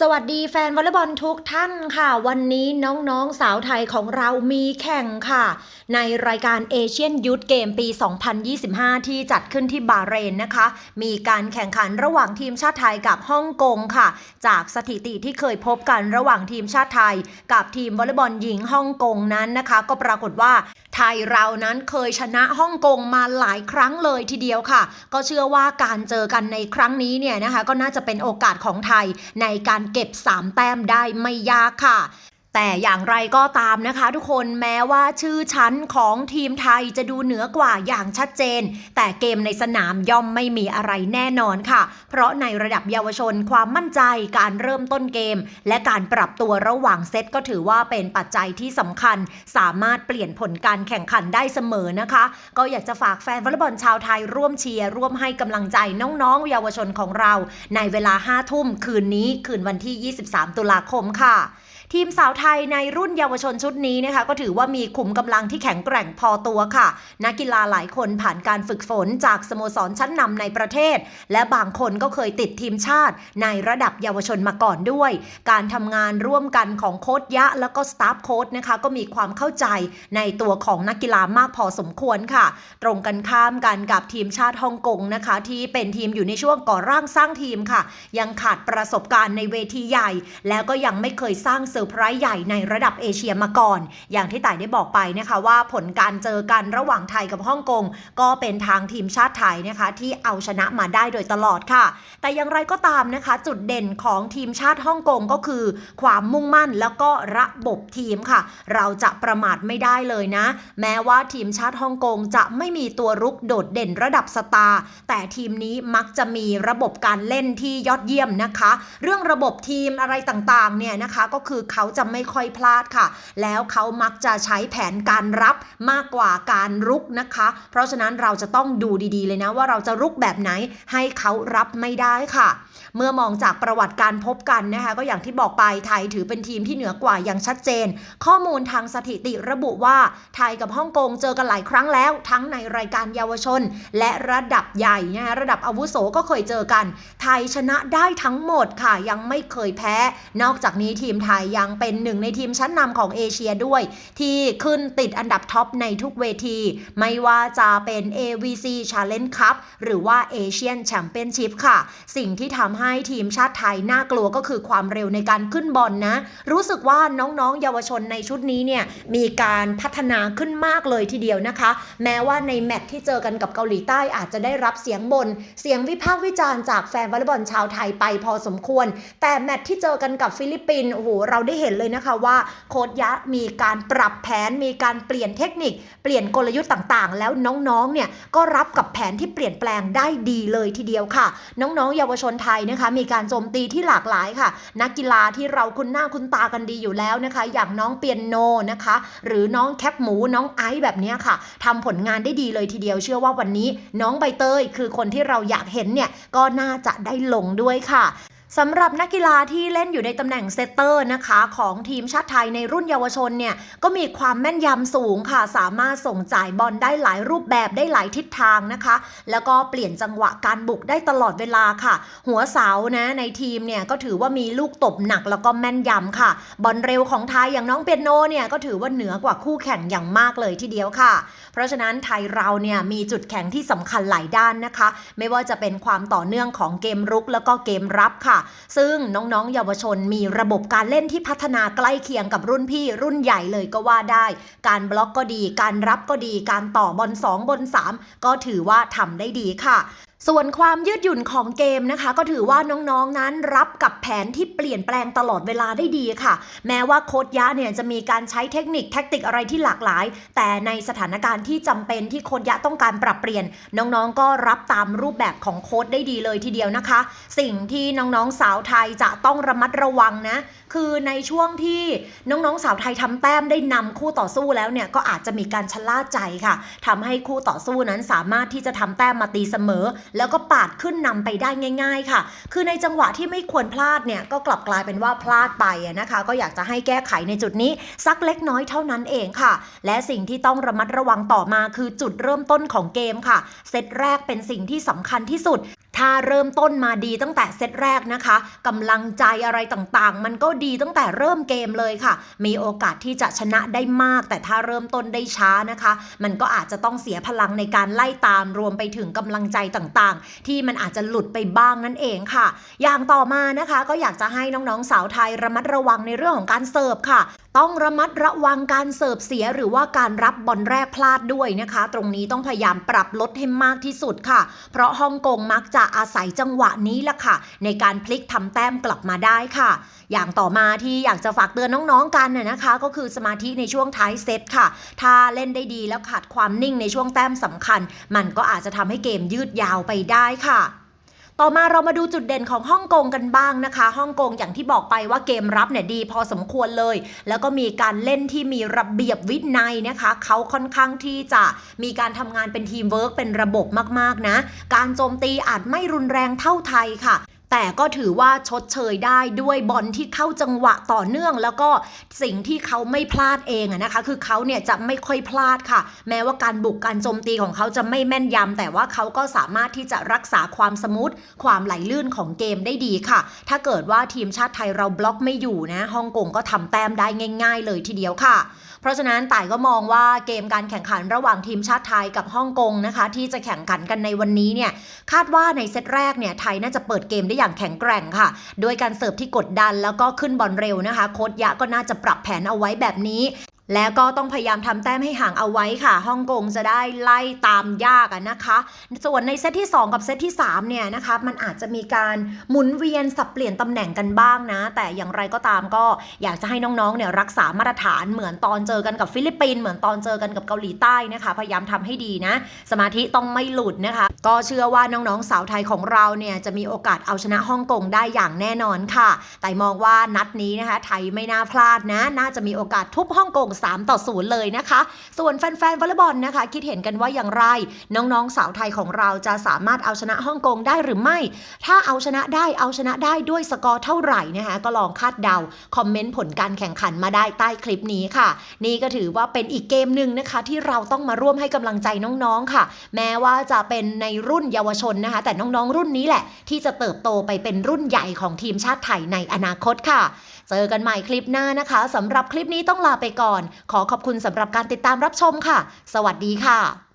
สวัสดีแฟนวอลเลย์บอลทุกท่านค่ะ วันนี้น้องๆสาวไทยของเรามีแข่งค่ะ ในรายการเอเชียนยูทเกมปี 2025 ที่จัดขึ้นที่บาเรนนะคะ มีการแข่งขันระหว่างทีมชาติไทยกับฮ่องกงค่ะ จากสถิติที่เคยพบกันระหว่างทีมชาติไทย กับทีมวอลเลย์บอลหญิงฮ่องกงนั้นนะคะ ก็ปรากฏว่าไทยเรานั้นเคยชนะฮ่องกงมาหลายครั้งเลยทีเดียวค่ะ ก็เชื่อว่าการเจอกันในครั้งนี้เนี่ยนะคะ ก็น่าจะเป็นโอกาสของไทยในการเก็บ 3 แต้มได้ไม่ยากค่ะ แต่อย่างไรก็ตามนะคะ ทุกคนแม้ว่าชื่อชั้นของทีมไทยจะดูเหนือกว่าอย่างชัดเจน แต่เกมในสนามย่อมไม่มีอะไรแน่นอนค่ะ เพราะในระดับเยาวชนความมั่นใจการเริ่มต้นเกม และการปรับตัวระหว่างเซตก็ถือว่าเป็นปัจจัยที่สำคัญ สามารถเปลี่ยนผลการแข่งขันได้เสมอนะคะ ก็อยากจะฝากแฟนวอลเลย์บอลชาวไทยร่วมเชียร์ร่วมให้กำลังใจน้องๆ เยาวชนของเรา ในเวลา5ทุ่มคืนนี้คืนวันที่ 23 ตุลาคมค่ะ ทีมสาวไทยในรุ่นเยาวชนชุดนี้นะคะก็ถือว่ามีขุมกำลังที่แข็งแกร่งพอตัวค่ะ นักกีฬาหลายคนผ่านการฝึกฝนจากสโมสรชั้นนำในประเทศ และบางคนก็เคยติดทีมชาติ ในระดับเยาวชนมาก่อนด้วย การทำงานร่วมกันของโค้ชยะ แล้วก็สตาฟโค้ชนะคะก็มีความเข้าใจในตัวของนักกีฬามากพอสมควรค่ะ ตรงกันข้ามกันกับทีมชาติฮ่องกงนะคะ ที่เป็นทีมอยู่ในช่วงก่อร่างสร้างทีมค่ะ ยังขาดประสบการณ์ในเวทีใหญ่ แล้วก็ยังไม่เคยสร้างเซอร์ไพรส์ใหญ่ในระดับเอเชียมาก่อน อย่างที่ต่ายได้บอกไปนะคะว่าผลการเจอกันระหว่างไทยกับฮ่องกง ก็เป็นทางทีมชาติไทยนะคะที่เอาชนะมาได้โดยตลอดค่ะ แต่อย่างไรก็ตามนะคะ จุดเด่นของทีมชาติฮ่องกงก็คือ ความมุ่งมั่นแล้วก็ระบบทีมค่ะ เราจะประมาทไม่ได้เลยนะ แม้ว่าทีมชาติฮ่องกงจะไม่มีตัวรุกโดดเด่นระดับสตาร์แต่ทีมนี้มักจะมีระบบการเล่นที่ยอดเยี่ยมนะคะ เรื่องระบบทีมอะไรต่างๆเนี่ยนะคะก็คือเขาจะไม่ไม่ค่อยพลาดค่ะ แล้วเขามักจะใช้แผนการรับมากกว่าการรุกนะคะ เพราะฉะนั้นเราจะต้องดูดีๆ เลยนะว่าเราจะรุกแบบไหนให้เขารับไม่ได้ค่ะ เมื่อมองจากประวัติการพบกันนะคะก็อย่างที่บอกไปไทยถือเป็นทีมที่เหนือกว่าอย่างชัดเจน ข้อมูลทางสถิติระบุว่าไทยกับฮ่องกงเจอกันหลายครั้งแล้ว ทั้งในรายการเยาวชน และระดับใหญ่นะคะระดับอาวุโสก็เคยเจอกัน ไทยชนะได้ทั้งหมดค่ะยังไม่เคยแพ้ นอกจากนี้ทีมไทยยังเป็นหนึ่งึ่งในทีมชั้นนำของเอเชียด้วย ที่ขึ้นติดอันดับท็อปในทุกเวที ไม่ว่าจะเป็น AVC Challenge Cup หรือว่า Asian Championship ค่ะ สิ่งที่ทำให้ทีมชาติไทยน่ากลัวก็คือความเร็วในการขึ้นบอลนะ รู้สึกว่าน้องๆ เยาวชนในชุดนี้เนี่ยมีการพัฒนาขึ้นมากเลยทีเดียวนะคะ แม้ว่าในแมตช์ที่เจอกันกับเกาหลีใต้อาจจะได้รับเสียงบน เสียงวิพากษ์วิจารณ์จากแฟนวอลเลย์บอลชาวไทยไปพอสมควร แต่แมตช์ที่เจอกันกับฟิลิปปินส์โอ้โหเราได้เห็นเลยนะคะว่าโค้ชยะมีการปรับแผนมีการเปลี่ยนเทคนิค เปลี่ยนกลยุทธ์ต่างๆ แล้วน้องๆเนี่ยก็รับกับแผนที่เปลี่ยนแปลงได้ดีเลยทีเดียวค่ะ น้องๆ เยาวชนไทยนะคะมีการโจมตีที่หลากหลายค่ะ นักกีฬาที่เราคุ้นหน้าคุ้นตากันดีอยู่แล้วนะคะ อย่างน้องเปียโนนะคะ หรือน้องแคปหมูน้องไอซ์แบบนี้ค่ะทำผลงานได้ดีเลยทีเดียวเชื่อว่าวันนี้น้องใบเตย คือคนที่เราอยากเห็นเนี่ยก็น่าจะได้ลงด้วยค่ะ สำหรับนักกีฬาที่เล่นอยู่ในตำแหน่งเซตเตอร์นะคะของทีมชาติไทยในรุ่นเยาวชนเนี่ยก็มีความแม่นยำสูงค่ะ สามารถส่งจ่ายบอลได้หลายรูปแบบได้หลายทิศทางนะคะ แล้วก็เปลี่ยนจังหวะการบุกได้ตลอดเวลาค่ะ หัวเสานะในทีมเนี่ยก็ถือว่ามีลูกตบหนักแล้วก็แม่นยำค่ะ บอลเร็วของไทยอย่างน้องเปียโนเนี่ยก็ถือว่าเหนือกว่าคู่แข่งอย่างมากเลยทีเดียวค่ะ เพราะฉะนั้นไทยเราเนี่ยมีจุดแข็งที่สำคัญหลายด้านนะคะ ไม่ว่าจะเป็นความต่อเนื่องของเกมรุกแล้วก็เกมรับค่ะซึ่งน้องๆ เยาวชนมีระบบการเล่นที่พัฒนาใกล้เคียงกับรุ่นพี่รุ่นใหญ่เลยก็ว่าได้ การบล็อกก็ดี การรับก็ดี การต่อบอล2บน3ก็ถือว่าทำได้ดีค่ะ ส่วนความยืดหยุ่นของเกมนะคะ ก็ถือว่าน้องๆนั้นรับกับแผนที่เปลี่ยนแปลงตลอดเวลาได้ดีค่ะ แม้ว่าโค้ชยะเนี่ยจะมีการใช้เทคนิคแท็กติกอะไรที่หลากหลาย แต่ในสถานการณ์ที่จำเป็นที่โค้ชยะต้องการปรับเปลี่ยน น้องๆ ก็รับตามรูปแบบของโค้ชได้ดีเลยทีเดียวนะคะ สิ่งที่น้องๆสาวไทยจะต้องระมัดระวังนะคือในช่วงที่น้องๆสาวไทยทำแต้มได้นำคู่ต่อสู้แล้วเนี่ยก็อาจจะมีการชะล่าใจค่ะทำให้คู่ต่อสู้นั้นสามารถที่จะทำแต้มมาตีเสมอแล้วก็ปาดขึ้นนำไปได้ง่าย ๆ ค่ะ คือในจังหวะที่ไม่ควรพลาดเนี่ยก็กลับกลายเป็นว่าพลาดไปนะคะ ก็อยากจะให้แก้ไขในจุดนี้สักเล็กน้อยเท่านั้นเองค่ะ และสิ่งที่ต้องระมัดระวังต่อมาคือจุดเริ่มต้นของเกมค่ะ เซตแรกเป็นสิ่งที่สำคัญที่สุด ถ้าเริ่มต้นมาดีตั้งแต่เซตแรกนะคะกำลังใจอะไรต่างๆ มันก็ดีตั้งแต่เริ่มเกมเลยค่ะ มีโอกาสที่จะชนะได้มาก แต่ถ้าเริ่มต้นได้ช้านะคะ มันก็อาจจะต้องเสียพลังในการไล่ตามรวมไปถึงกำลังใจต่างๆ ที่มันอาจจะหลุดไปบ้างนั่นเองค่ะ อย่างต่อมานะคะ ก็อยากจะให้น้องๆสาวไทยระมัดระวังในเรื่องของการเสิร์ฟค่ะต้องระมัดระวังการเสิร์ฟเสียหรือว่าการรับบอลแรกพลาดด้วยนะคะ ตรงนี้ต้องพยายามปรับลดให้มากที่สุดค่ะ เพราะฮ่องกงมักจะอาศัยจังหวะนี้แหละค่ะ ในการพลิกทำแต้มกลับมาได้ค่ะ อย่างต่อมาที่อยากจะฝากเตือนน้องๆกันน่ยนะคะ ก็คือสมาธิในช่วงท้ายเซตค่ะ ถ้าเล่นได้ดีแล้วขาดความนิ่งในช่วงแต้มสำคัญ มันก็อาจจะทำให้เกมยืดยาวไปได้ค่ะ ต่อมาเรามาดูจุดเด่นของฮ่องกงกันบ้างนะคะฮ่องกงอย่างที่บอกไปว่าเกมรับเนี่ยดีพอสมควรเลย แล้วก็มีการเล่นที่มีระเบียบวินัยนะคะเขาค่อนข้างที่จะมีการทำงานเป็นทีมเวิร์กเป็นระบบมากๆนะ การโจมตีอาจไม่รุนแรงเท่าไทยค่ะ แต่ก็ถือว่าชดเชยได้ด้วยบอลที่เข้าจังหวะต่อเนื่อง แล้วก็สิ่งที่เขาไม่พลาดเองนะคะ คือเขาเนี่ยจะไม่ค่อยพลาดค่ะ แม้ว่าการบุกการโจมตีของเขาจะไม่แม่นยำแต่ว่าเขาก็สามารถที่จะรักษาความสมูทความไหลลื่นของเกมได้ดีค่ะ ถ้าเกิดว่าทีมชาติไทยเราบล็อกไม่อยู่นะฮ่องกงก็ทำแต้มได้ง่าย ๆ เลยทีเดียวค่ะ เพราะฉะนั้นต่ายก็มองว่าเกมการแข่งขันระหว่างทีมชาติไทยกับฮ่องกงนะคะ ที่จะแข่งขันกันในวันนี้เนี่ยคาดว่าในเซตแรกเนี่ยไทยน่าจะเปิดเกมได้อย่างแข็งแกร่งค่ะ ด้วยการเสิร์ฟที่กดดันแล้วก็ขึ้นบอลเร็วนะคะ โค้ดยะก็น่าจะปรับแผนเอาไว้แบบนี้ แล้วก็ต้องพยายามทำแต้มให้ห่างเอาไว้ค่ะฮ่องกงจะได้ไล่ตามยากนะคะ ส่วนในเซตที่ 2 กับเซตที่3เนี่ยนะคะมันอาจจะมีการหมุนเวียนสับเปลี่ยนตำแหน่งกันบ้างนะ แต่อย่างไรก็ตามก็อยากจะให้น้องๆเนี่ยรักษามาตรฐานเหมือนตอนเจอกันกับฟิลิปปินส์เหมือนตอนเจอกันกับเกาหลีใต้นะคะ พยายามทำให้ดีนะ สมาธิต้องไม่หลุดนะคะ ก็เชื่อว่าน้องๆสาวไทยของเราเนี่ยจะมีโอกาสเอาชนะฮ่องกงได้อย่างแน่นอนค่ะ แต่มองว่านัดนี้นะคะไทยไม่น่าพลาดนะ น่าจะมีโอกาสทุบฮ่องกง3 ต่อ 0 เลยนะคะ ส่วนแฟนๆวอลเลย์บอลนะคะ คิดเห็นกันว่าอย่างไร น้องๆ สาวไทยของเราจะสามารถเอาชนะฮ่องกงได้หรือไม่ ถ้าเอาชนะได้เอาชนะได้ด้วยสกอร์เท่าไหร่นะคะก็ลองคาดเดา คอมเมนต์ผลการแข่งขันมาได้ใต้คลิปนี้ค่ะ นี่ก็ถือว่าเป็นอีกเกมหนึ่งนะคะ ที่เราต้องมาร่วมให้กำลังใจน้องๆค่ะ แม้ว่าจะเป็นในรุ่นเยาวชนนะคะ แต่น้องๆ รุ่นนี้แหละ ที่จะเติบโตไปเป็นรุ่นใหญ่ของทีมชาติไทยในอนาคตค่ะ เจอกันใหม่คลิปหน้านะคะสำหรับคลิปนี้ต้องลาไปก่อนขอขอบคุณสำหรับการติดตามรับชมค่ะ สวัสดีค่ะ